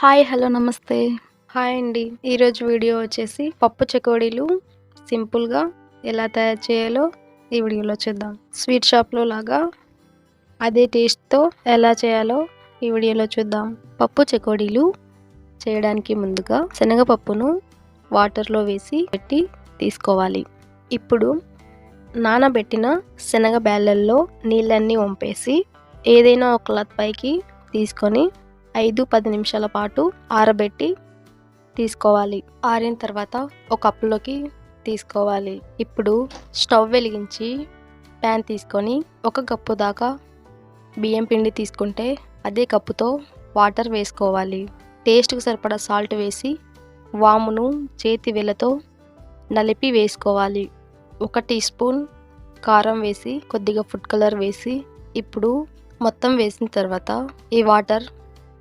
Hi hello నమస్తే. Hi అండి. ఈరోజు వీడియో వచ్చేసి పప్పు చకోడీలు సింపుల్గా ఎలా తయారు చేయాలో ఈ వీడియోలో చూద్దాం. స్వీట్ షాప్లో లాగా అదే టేస్ట్తో ఎలా చేయాలో ఈ వీడియోలో చూద్దాం. పప్పు చకోడీలు చేయడానికి ముందుగా శనగపప్పును వాటర్లో వేసి పెట్టి తీసుకోవాలి. ఇప్పుడు నానబెట్టిన శనగ బ్యాలల్లో నీళ్ళన్నీ వంపేసి ఏదైనా ఒక క్లాత్ పైకి తీసుకొని ఐదు పది నిమిషాల పాటు ఆరబెట్టి తీసుకోవాలి. ఆరిన తర్వాత ఒక కప్పులోకి తీసుకోవాలి. ఇప్పుడు స్టవ్ వెలిగించి ప్యాన్ తీసుకొని ఒక కప్పు దాకా బియ్యం పిండి తీసుకుంటే అదే కప్పుతో వాటర్ వేసుకోవాలి. టేస్ట్కి సరిపడా సాల్ట్ వేసి వామును చేతి వేలతో నలిపి వేసుకోవాలి. ఒక టీ స్పూన్ కారం వేసి కొద్దిగా ఫుడ్ కలర్ వేసి ఇప్పుడు మొత్తం వేసిన తర్వాత ఈ వాటర్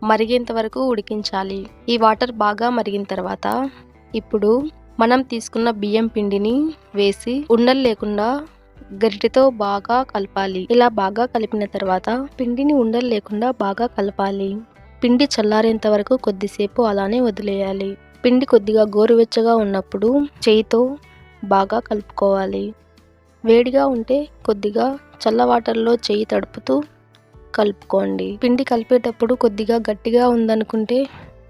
మరిగేంత వరకు ఉడికించాలి. ఈ వాటర్ బాగా మరిగిన తర్వాత ఇప్పుడు మనం తీసుకున్న బియ్యం పిండిని వేసి ఉండలు లేకుండా గరిటెతో బాగా కలపాలి. ఇలా బాగా కలిపిన తర్వాత పిండిని ఉండలు లేకుండా బాగా కలపాలి. పిండి చల్లారేంత వరకు కొద్దిసేపు అలానే వదిలేయాలి. పిండి కొద్దిగా గోరువెచ్చగా ఉన్నప్పుడు చేయితో బాగా కలుపుకోవాలి. వేడిగా ఉంటే కొద్దిగా చల్ల వాటర్లో చేయి తడుపుతూ కలుపుకోండి. పిండి కలిపేటప్పుడు కొద్దిగా గట్టిగా ఉందనుకుంటే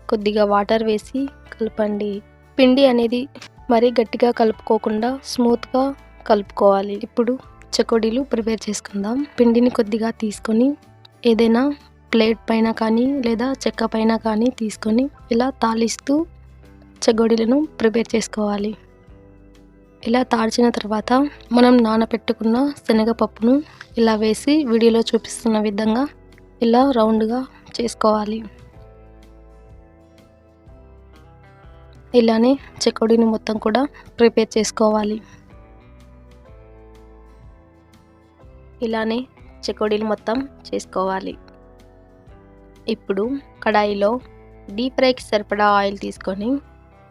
కొద్దిగా వాటర్ వేసి కలపండి. పిండి అనేది మరీ గట్టిగా కలుపుకోకుండా స్మూత్గా కలుపుకోవాలి. ఇప్పుడు చకోడీలు ప్రిపేర్ చేసుకుందాం. పిండిని కొద్దిగా తీసుకొని ఏదైనా ప్లేట్ పైన కానీ లేదా చెక్క పైన కానీ తీసుకొని ఇలా తాలిస్తూ చకోడీలను ప్రిపేర్ చేసుకోవాలి. ఇలా తాడ్చిన తర్వాత మనం నానబెట్టుకున్న శనగపప్పును ఇలా వేసి వీడియోలో చూపిస్తున్న విధంగా ఇలా రౌండ్గా చేసుకోవాలి. ఇలానే చెకోడీని మొత్తం కూడా ప్రిపేర్ చేసుకోవాలి. ఇలానే చెకోడీలు మొత్తం చేసుకోవాలి. ఇప్పుడు కడాయిలో డీప్ ఫ్రైకి సరిపడా ఆయిల్ తీసుకొని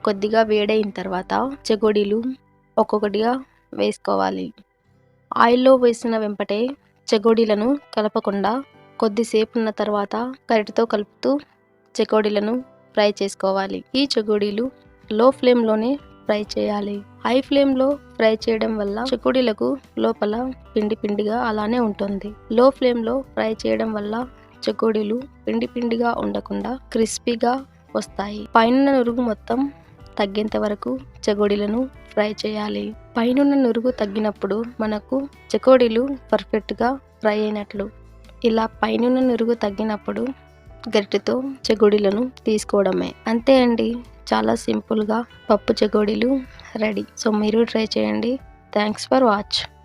కొద్దిగా వేడైన తర్వాత చెకోడీలు ఒక్కొక్కటిగా వేసుకోవాలి. ఆయిల్లో వేసిన వెంపటే చెగోడీలను కలపకుండా కొద్దిసేపు ఉన్న తర్వాత గరిటతో కలుపుతూ చెకోడీలను ఫ్రై చేసుకోవాలి. ఈ చెకోడీలు లో ఫ్లేమ్లోనే ఫ్రై చేయాలి. హై ఫ్లేమ్లో ఫ్రై చేయడం వల్ల చెకోడీలకు లోపల పిండి పిండిగా అలానే ఉంటుంది. లో ఫ్లేమ్లో ఫ్రై చేయడం వల్ల చెకోడీలు పిండి పిండిగా ఉండకుండా క్రిస్పీగా వస్తాయి. పైన నురుగు మొత్తం తగ్గేంత వరకు చెగోడీలను ఫ్రై చేయాలి. పైనున్న నురుగు తగ్గినప్పుడు మనకు చెకోడీలు పర్ఫెక్ట్గా ఫ్రై అయినట్లు. ఇలా పైనున్న నురుగు తగ్గినప్పుడు గరిటెతో చెగోడీలను తీసుకోవడమే. అంతే అండి. చాలా సింపుల్గా పప్పు చెగోడీలు రెడీ. సో మీరు ట్రై చేయండి. Thanks for watch.